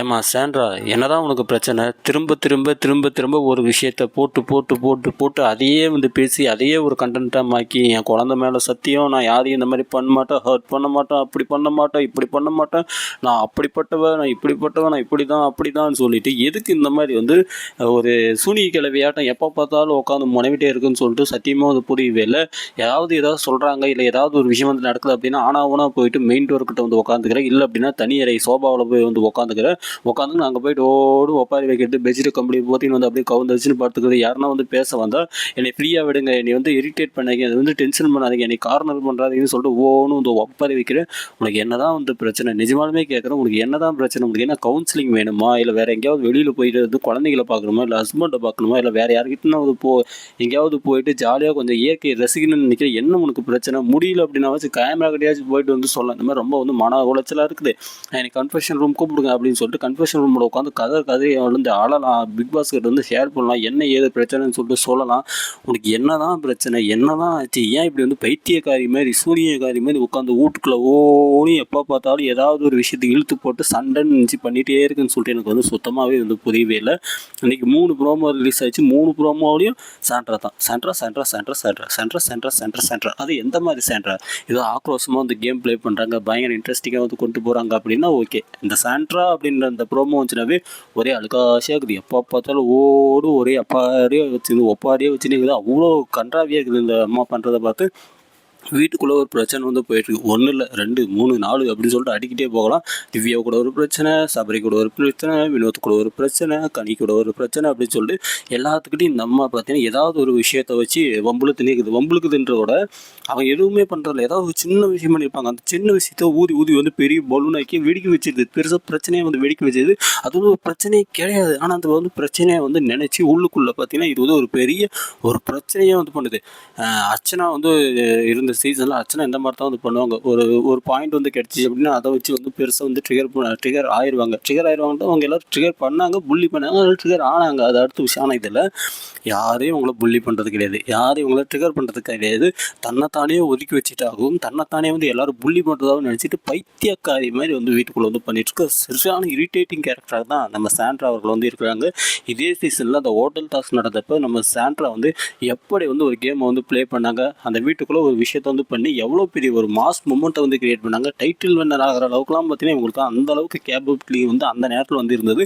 ஏம்மா சாண்ட்ரா என்னதான் உனக்கு பிரச்சனை? திரும்ப திரும்ப திரும்ப திரும்ப ஒரு விஷயத்த போட்டு போட்டு போட்டு போட்டு அதையே வந்து பேசி அதையே ஒரு கண்டென்ட்டாக மாக்கி என் குழந்த மேலே சத்தியம் நான் யாரையும் இந்த மாதிரி பண்ண மாட்டேன் ஹர்ட் பண்ண மாட்டேன் அப்படி பண்ண மாட்டேன் இப்படி பண்ண மாட்டேன் நான் அப்படிப்பட்டவ நான் இப்படிப்பட்டவன் நான் இப்படி தான் அப்படி தான் சொல்லிட்டு எதுக்கு இந்த மாதிரி வந்து ஒரு சூனி கிளவியாட்டம் எப்போ பார்த்தாலும் உட்காந்து முனைவிட்டே இருக்குன்னு சொல்லிட்டு சத்தியமாக வந்து புரியவே இல்லை. ஏதாவது ஏதாவது சொல்கிறாங்க இல்லை ஏதாவது ஒரு விஷயம் வந்து நடக்குது அப்படின்னா ஆனாவுனா போயிட்டு மெயின் டோர்கிட்ட வந்து உட்காந்துக்கிறேன். இல்லை அப்படின்னா தனி அறை சோபாவில் போய் வந்து உட்காந்துக்கிறேன். உட்காந்து அங்கே போயிட்டு ஓடு ஒப்பாரி வைக்கிட்டு பெட்ஷீட் கம்பெனி போத்தின்னு வந்து அப்படியே கவுந்தரிச்சுன்னு பார்த்துக்கிறது யாருன்னா வந்து பேச வந்தால் என்னை ஃப்ரீயாக விடுங்க என்னை வந்து இரிட்டேட் பண்ணாதீங்க அது வந்து டென்ஷன் பண்ணாதீங்க என்னை கார்னர் பண்ணுறாதீங்கன்னு சொல்லிட்டு ஓன்னு வந்து ஒப்பாரி வைக்கிறேன் உனக்கு என்ன தான் வந்து பிரச்சனை நிஜமாலுமே கேட்குறேன் உனக்கு என்ன தான் பிரச்சனை உங்களுக்கு என்ன கவுன்சிலிங் வேணுமா இல்லை வேறு எங்கேயாவது வெளியில் போயிட்டு வந்து குழந்தைகளை பார்க்கணுமா இல்லை ஹஸ்பண்டை பார்க்கணுமா இல்லை வேற யார்கிட்டனாவது போ எங்கேயாவது போயிட்டு ஜாலியாக கொஞ்சம் இயற்கை ரசிக்கணும்னு நினைக்கிறேன் என்ன உனக்கு பிரச்சனை முடியல அப்படின்னா வச்சு கேமரா கிட்டயாச்சும் போயிட்டு வந்து சொல்லலாம் இந்த மாதிரி ரொம்ப வந்து மன உளைச்சலாக இருக்குது. எனக்கு கன்ஃபெஷன் ரூம் கூப்பிடுங்க அப்படின்னு சொல்லிட்டு கன்ஃபெஷன் ரூமில் உட்காந்து கதை கதையை வந்து ஆளலாம் பிக் பாஸ்கெட் வந்து ஷேர் பண்ணலாம் என்ன ஏது பிரச்சனைன்னு சொல்லிட்டு சொல்லலாம். உனக்கு என்ன தான் பிரச்சனை என்ன தான் ஆச்சு ஏன் இப்படி வந்து பைத்தியக்காரி மாதிரி சூரியக்காரி மாதிரி உட்காந்து வீட்டுக்குள்ளே ஓடி எப்போ பார்த்தாலும் ஏதாவது ஒரு விஷயத்தை இழுத்து போட்டு சண்டைன்னு நினச்சி பண்ணிகிட்டே இருக்குன்னு சொல்லிட்டு எனக்கு வந்து சுத்தமாகவே வந்து புரியவே இல்லை. இன்னைக்கு மூணு ப்ரோமோ ரிலீஸ் ஆயிடுச்சு. மூணு ப்ரோமோலையும் சாண்ட்ரா தான். Sandra Sandra Sandra Sandra Sandra Sandra Sandra Sandra அது எந்த மாதிரி சாண்ட்ரா ஏதோ ஆக்ரோஷமாக வந்து கேம் ப்ளே பண்ணுறாங்க பயங்கர இன்ட்ரெஸ்டிங்காக வந்து கொண்டு போகிறாங்க அப்படின்னா ஓகே இந்த சாண்ட்ரா அப்படின்ற அந்த ப்ரோமோ வந்துச்சுனாவே ஒரே அழுக்காசியாக இருக்குது. எப்போ பார்த்தாலும் ஓடு ஒரே அப்பாரியே வச்சுருந்து ஒப்பாரியே வச்சுன்னு இருக்குது அவ்வளோ கன்றாவியாக இருக்குது இந்த அம்மா பண்ணுறதை பார்த்து. வீட்டுக்குள்ளே ஒரு பிரச்சனை வந்து போயிட்டுருக்கு. ஒன்றும் இல்லை ரெண்டு மூணு நாலு அப்படின்னு சொல்லிட்டு அடிக்கிட்டே போகலாம். திவ்யா கூட ஒரு பிரச்சனை சபரி கூட ஒரு பிரச்சனை வினோத் கூட ஒரு பிரச்சனை கனி கூட ஒரு பிரச்சனை அப்படின்னு சொல்லிட்டு எல்லாத்துக்கிட்டையும் இந்த அம்மா பார்த்தீங்கன்னா ஏதாவது ஒரு விஷயத்தை வச்சு வம்புழுத்து நீக்குது. வம்புழுக்குதுன்றதோட அவங்க எதுவுமே பண்ணுறதில்ல ஏதாவது ஒரு சின்ன விஷயம் பண்ணியிருப்பாங்க. அந்த சின்ன விஷயத்த ஊதி ஊதி வந்து பெரிய பலூனாக்கி வெடிக்க வச்சிருது. பெருசாக பிரச்சனையை வந்து வெடிக்க வச்சிருது. அது வந்து ஒரு பிரச்சனையே கிடையாது. ஆனால் அந்த வந்து பிரச்சனையை வந்து நினச்சி உள்ளுக்குள்ளே பார்த்தீங்கன்னா இது வந்து ஒரு பெரிய ஒரு பிரச்சனையே வந்து பண்ணுது. அர்ச்சனா வந்து இருந்த சீசனில் அர்ச்சனை இந்த மாதிரி தான் வந்து பண்ணுவாங்க? ஒரு ஒரு பாயிண்ட் வந்து கிடச்சி அப்படின்னா அதை வச்சு வந்து பெருசாக வந்து ட்ரிகர் பண்ண ட்ரிகர் ஆயிடுவாங்க ட்ரிகர் ஆயிடுவாங்க அவங்க எல்லோரும் ட்ரிகர் பண்ணாங்க புள்ளி பண்ணாங்க அதில் ட்ரிகர் ஆனாங்க. அது அடுத்த விஷயம். ஆனால் இதில் யாரையும் உங்களை புள்ளி பண்ணுறது கிடையாது. யாரையும் இவங்கள ட்ரிகர் பண்ணுறது கிடையாது. தன்னைத்தானே ஒதுக்கி வச்சுட்டாகவும் தன்னைத்தானே வந்து எல்லாரும் புள்ளி பண்ணுறதாகவும் நினச்சிட்டு பைத்தியக்காரி மாதிரி வந்து வீட்டுக்குள்ளே வந்து பண்ணிட்டு இருக்க சரியான இரிட்டேட்டிங் கேரக்டராக தான் நம்ம சாண்ட்ரா அவர்கள் வந்து இருக்கிறாங்க. இதே சீசனில் அந்த ஹோட்டல் டாஸ் நடந்தப்போ நம்ம சாண்ட்ரா வந்து எப்படி வந்து ஒரு கேமை வந்து ப்ளே பண்ணாங்க? அந்த வீட்டுக்குள்ளே ஒரு விஷயம் விஷயத்தை வந்து பண்ணி எவ்வளோ பெரிய ஒரு மாஸ் மூமெண்ட்டை வந்து கிரியேட் பண்ணாங்க. டைட்டில் வின்னர் ஆகிற அளவுக்குலாம் பார்த்தீங்கன்னா இவங்களுக்கு அந்த அளவுக்கு கேப்பபிலிட்டி வந்து அந்த நேரத்தில் வந்து இருந்தது.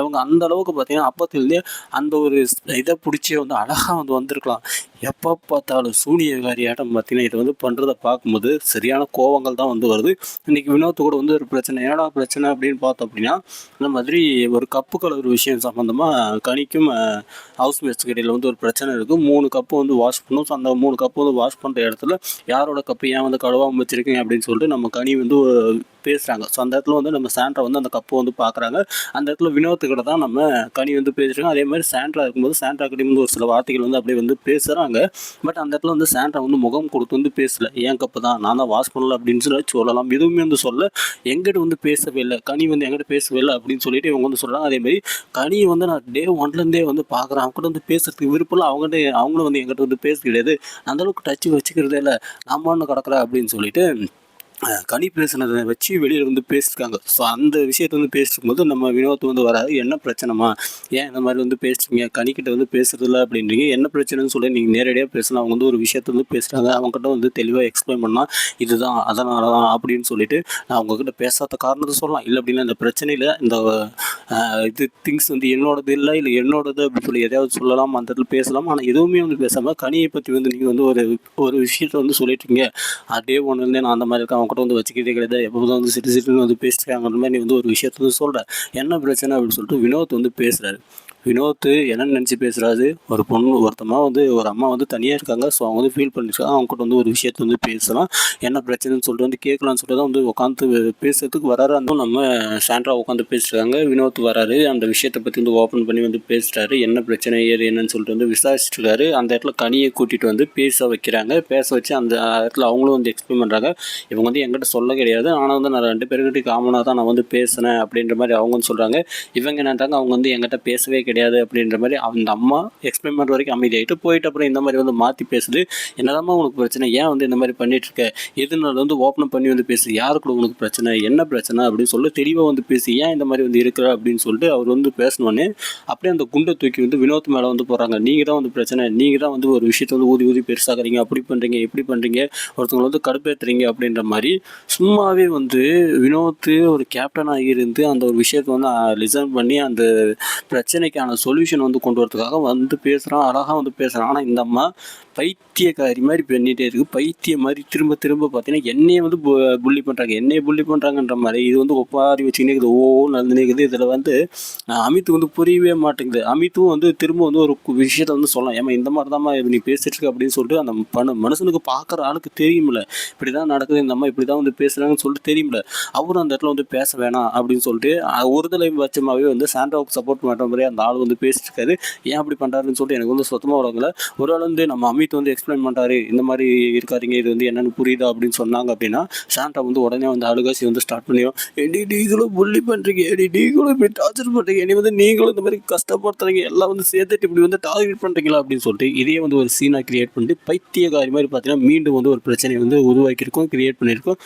இவங்க அந்த அளவுக்கு பார்த்தீங்கன்னா அப்போத்துலேருந்தே அந்த ஒரு இதை பிடிச்சி வந்து அழகாக வந்து வந்திருக்கலாம். எப்போ பார்த்தாலும் சூனியகாரி ஆட்டம் பார்த்தீங்கன்னா இதை வந்து பண்ணுறதை பார்க்கும்போது சரியான கோவங்கள் தான் வந்து வருது. இன்றைக்கி வினோத்து கூட வந்து ஒரு பிரச்சனை என்னடா பிரச்சனை? அப்படின்னு பார்த்தோம் அப்படின்னா இந்த மாதிரி ஒரு கப்பு கலர் விஷயம் சம்மந்தமாக கனிக்கும் ஹவுஸ் மேட்ஸ்க்கு இடையில் வந்து ஒரு பிரச்சனை இருக்குது மூணு கப்பு வந்து வாஷ் பண்ணும். ஸோ அந்த மூணு கப்பு வந்து வாஷ் பண்ணுற இடத்துல யாரோட கப்பு ஏன் வந்து கழுவாமல் வச்சுருக்கீங்க அப்படின்னு சொல்லிட்டு நம்ம கனி வந்து பேசுகிறாங்க ஸோ அந்த இடத்துல வந்து நம்ம சாண்ட்ரா வந்து அந்த கப்பை வந்து பார்க்குறாங்க அந்த இடத்துல வினோத்துக்கிட்ட தான் நம்ம கனி வந்து பேசுகிறாங்க அதே மாதிரி சாண்ட்ரா இருக்கும்போது சாண்ட்ரா கிட்ட வந்து ஒரு சில வார்த்தைகள் வந்து அப்படியே வந்து பேசுகிறாங்க பட் அந்த இடத்துல வந்து சாண்ட்ரா வந்து முகம் கொடுத்து வந்து பேசல. ஏன் கப்பு தான்? நான் தான் வாஷ் பண்ணல அப்படின்னு சொல்லி சொல்லலாம். எதுவுமே வந்து சொல்ல எங்கிட்ட வந்து பேசவே இல்லை. கனி வந்து எங்கிட்ட பேசவே இல்லை அப்படின்னு சொல்லிட்டு இவங்க வந்து சொல்கிறாங்க அதே மாதிரி கனி வந்து நான் டே ஒன்லேருந்தே வந்து பார்க்குறேன் அவங்க வந்து பேசுறதுக்கு விருப்பம் இல்லை. அவங்ககிட்ட அவங்களும் வந்து எங்கிட்ட வந்து பேச கிடையாது. அந்த அளவுக்கு டச்சு வச்சுக்கிறதே இல்லை. நம்ம ஒன்று கிடக்குறா அப்படின்னு சொல்லிட்டு கனி பேசுனதை வச்சு வெளியில் வந்து பேசியிருக்காங்க. ஸோ அந்த விஷயத்தை வந்து பேசும்போது நம்ம வினோத் வந்து வராது என்ன பிரச்சனைமா ஏன் இந்த மாதிரி வந்து பேசுறீங்க? கனிக்கிட்ட வந்து பேசுறதில்ல அப்படின்றீங்க. என்ன பிரச்சனைன்னு சொல்லி நீங்கள் நேரடியாக பேசலாம் அவங்க வந்து ஒரு விஷயத்தை வந்து பேசுகிறாங்க அவங்ககிட்ட வந்து தெளிவாக எக்ஸ்பிளைன் பண்ணால் இதுதான் அதனால தான் அப்படின்னு சொல்லிட்டு நான் அவங்கக்கிட்ட பேசாத காரணத்தை சொல்லலாம். இல்லை அப்படின்னா இந்த பிரச்சனையில் இந்த இது திங்ஸ் வந்து என்னோடது இல்லை இல்லை என்னோடது அப்படின்னு சொல்லி எதையாவது சொல்லலாம் அந்த இடத்துல பேசலாம். ஆனால் எதுவுமே வந்து பேசாமல் கனியை பற்றி வந்து நீங்கள் வந்து ஒரு ஒரு விஷயத்தை வந்து சொல்லிட்டு இருக்கீங்க அதே ஒன்றுலேருந்தே நான் அந்த மாதிரி இருக்கேன். அவங்க கூட வந்து வச்சுக்கிட்டே கிடையாது. எப்போதும் வந்து சிட்டு சிட்டுன்னு வந்து பேசிட்டாங்கிற மாதிரி நீ வந்து ஒரு விஷயத்த வந்து சொல்கிற என்ன பிரச்சனை அப்படின்னு சொல்லிட்டு வினோத் வந்து பேசுகிறாரு வினோத் என்னென்னு நினச்சி பேசுகிறாரு ஒரு பொண்ணு ஒருத்தமா வந்து ஒரு அம்மா வந்து தனியாக இருக்காங்க. ஸோ அவங்க வந்து ஃபீல் பண்ணிருக்காங்க. அவங்ககிட்ட வந்து ஒரு விஷயத்த வந்து பேசலாம். என்ன பிரச்சனைன்னு சொல்லிட்டு வந்து கேட்கலாம்னு சொல்லிட்டு தான் வந்து உட்காந்து பேசுறதுக்கு வராரு. அந்த நம்ம சாண்ட்ரா உட்காந்து பேசிட்டுருக்காங்க வினோத் வராரு. அந்த விஷயத்தை பற்றி வந்து ஓப்பன் பண்ணி வந்து பேசுகிறாரு என்ன பிரச்சனை ஏது என்னன்னு சொல்லிட்டு வந்து விசாரிச்சுட்டு அந்த இடத்துல கனியை கூட்டிகிட்டு வந்து பேச வைக்கிறாங்க. பேச வச்சு அந்த இடத்துல அவங்களும் வந்து எக்ஸ்பிளைன் பண்ணுறாங்க இவங்க வந்து என்கிட்ட சொல்ல கிடையாது. ஆனால் வந்து நான் ரெண்டு பேருக்கிட்டே காமனாக தான் நான் வந்து பேசினேன் அப்படின்ற மாதிரி அவங்க வந்து சொல்கிறாங்க இவங்க என்னன்றாங்க? அவங்க வந்து என்கிட்ட பேசவே கிடையாது கிடையாது அப்படின்ற மாதிரி அந்த அம்மா எக்ஸ்பிளைன் பண்ணுற வரைக்கும் அமைதியாகிட்டு போயிட்டு அப்புறம் இந்த மாதிரி வந்து மாற்றி பேசுது. என்னதாம்மா உனக்கு பிரச்சனை? ஏன் வந்து இந்த மாதிரி பண்ணிகிட்ருக்க இருக்க எதுனால வந்து ஓப்பன் பண்ணி வந்து பேசு? யாரு கூட உனக்கு பிரச்சனை? என்ன பிரச்சனை? அப்படின்னு சொல்லி தெளிவாக வந்து பேசி ஏன் இந்த மாதிரி வந்து இருக்கிற? அப்படின்னு சொல்லிட்டு அவர் வந்து பேசினோடனே அப்படியே அந்த குண்டை தூக்கி வந்து வினோத் மேலே வந்து போகிறாங்க நீங்கள் தான் வந்து பிரச்சனை. நீங்கள் தான் வந்து ஒரு விஷயத்தை வந்து ஊதி ஊதி பெருசாகிறீங்க அப்படி பண்ணுறீங்க இப்படி பண்ணுறீங்க ஒருத்தவங்களை வந்து கடுப்பேற்றுறீங்க அப்படின்ற மாதிரி சும்மாவே வந்து வினோத் ஒரு கேப்டனாக இருந்து அந்த ஒரு விஷயத்தை வந்து லிசன் பண்ணி அந்த பிரச்சனைக்கு மாதிரியான சொல்யூஷன் வந்து கொண்டு வரதுக்காக வந்து பேசுகிறான் அழகாக வந்து பேசுகிறான் ஆனால் இந்த அம்மா பைத்தியக்காரி மாதிரி பண்ணிகிட்டே இருக்குது பைத்தியம் மாதிரி திரும்ப திரும்ப பார்த்தீங்கன்னா என்னையே வந்து புள்ளி பண்ணுறாங்க என்னையே புள்ளி பண்ணுறாங்கன்ற மாதிரி இது வந்து ஒப்பாரி வச்சுக்கினே இருக்குது. ஓ நடந்துனே இருக்குது. இதில் வந்து அமித் வந்து புரியவே மாட்டேங்குது. அமித்தும் வந்து திரும்ப வந்து ஒரு கு- விஷயத்த வந்து சொல்லலாம். ஏமா இந்த மாதிரி தான்மா நீ பேசிட்டு இருக்க அப்படின்னு சொல்லிட்டு அந்த பண மனுஷனுக்கு பார்க்குற ஆளுக்கு தெரியுமில்ல இப்படி தான் நடக்குது. இந்த அம்மா இப்படி தான் வந்து பேசுகிறாங்கன்னு சொல்லிட்டு தெரியுமில்ல அவரும் அந்த இடத்துல வந்து பேச வேணாம் அப்படின்னு சொல்லிட்டு ஒரு தலை பட்சமாகவே வந்து சாண்டாவுக்கு சப்போர்ட் பண்ணுற மாதிரி அந்த ஆள் வந்து பேசிட்டு இருக்காரு. ஏன் அப்படி பண்ணுறாருன்னு சொல்லிட்டு எனக்கு வந்து சுத்தமாக வரவங்கள ஒரு ஆள் வந்து நம்ம அமித் வந்து எக்ஸ்பிளைன் பண்ணுறாரு இந்த மாதிரி இருக்காதிங்க இது வந்து என்னென்னு புரியுதா அப்படின்னு சொன்னாங்க அப்படின்னா சாண்டா வந்து உடனே வந்து அழுகாசி வந்து ஸ்டார்ட் பண்ணிடும் எடி நீங்களும் புள்ளி பண்ணுறீங்க எடி நீங்களும் இப்படி டார்ச்சர் பண்ணுறீங்க இனி வந்து நீங்களும் இந்த மாதிரி கஷ்டப்படுத்துறீங்க எல்லாம் வந்து சேர்த்துட்டு இப்படி வந்து டார்கெட் பண்ணுறீங்களா அப்படின்னு சொல்லிட்டு இதே வந்து ஒரு சீனாக கிரியேட் பண்ணிட்டு பைத்தியக்காரி மாதிரி பார்த்தீங்கன்னா மீண்டும் வந்து ஒரு பிரச்சனையை வந்து உருவாக்கியிருக்கோம் கிரியேட் பண்ணியிருக்கோம்.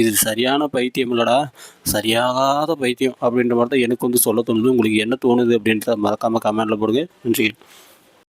இது சரியான பைத்தியம் இல்லடா சரியாகாத பைத்தியம் அப்படின்ற மாதிரி தான் எனக்கு வந்து சொல்ல தோணுது. உங்களுக்கு என்ன தோணுது அப்படின்றத மறக்காமல் கமெண்டில் போடுங்க. நன்றி.